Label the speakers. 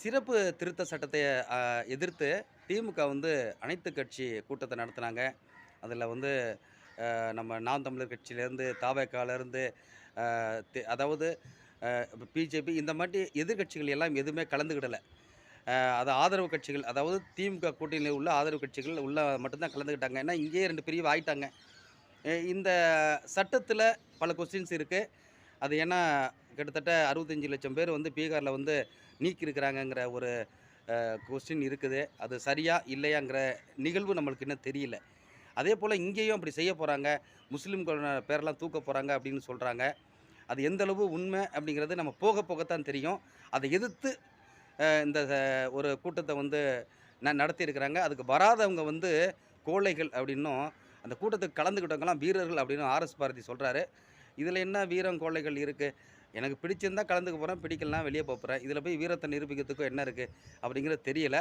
Speaker 1: சிறப்பு திருத்த சட்டத்தை எதிர்த்து திமுக வந்து அனைத்து கட்சி கூட்டத்தை நடத்தினாங்க. அதில் வந்து நம்ம நாம் தமிழர் கட்சியிலேருந்து தாவேக்காலேருந்து அதாவது பிஜேபி இந்த மாதிரி எதிர்க்கட்சிகள் எல்லாம் எதுவுமே கலந்துக்கிடலை அது ஆதரவு கட்சிகள் அதாவது திமுக கூட்டணியில் உள்ள ஆதரவு கட்சிகள் உள்ள மட்டும்தான் கலந்துக்கிட்டாங்க ஏன்னா இங்கேயே ரெண்டு பிரிவு ஆயிட்டாங்க. இந்த சட்டத்தில் பல கொஸ்டின்ஸ் இருக்குது அது ஏன்னா கிட்டத்தட்ட அறுபத்தஞ்சு லட்சம் பேர் வந்து பீகாரில் வந்து நீக்கியிருக்கிறாங்கங்கிற ஒரு கொஸ்டின் இருக்குது. அது சரியா இல்லையாங்கிற நிகழ்வு நம்மளுக்கு இன்னும் தெரியல. அதே போல் இங்கேயும் அப்படி செய்ய போகிறாங்க முஸ்லீம்களோட பேரெல்லாம் தூக்க போகிறாங்க அப்படின்னு சொல்கிறாங்க அது எந்த அளவு உண்மை அப்படிங்கிறது நம்ம போக போகத்தான் தெரியும். அதை எதிர்த்து இந்த ஒரு கூட்டத்தை வந்து ந நடத்தியிருக்கிறாங்க. அதுக்கு வராதவங்க வந்து கோழைகள் அப்படின்னும் அந்த கூட்டத்துக்கு கலந்துக்கிட்டவங்கலாம் வீரர்கள் அப்படின்னு ஆர்எஸ் பாரதி சொல்கிறாரு இதில் என்ன வீரம் கோழைகள் இருக்குது எனக்கு பிடிச்சிருந்தா கலந்துக்க போகிறேன் பிடிக்கலாம் வெளியே போகிறேன் இதில் போய் வீரத்தை நிரூபிக்கிறதுக்கும் என்ன இருக்குது அப்படிங்கிறது தெரியலை.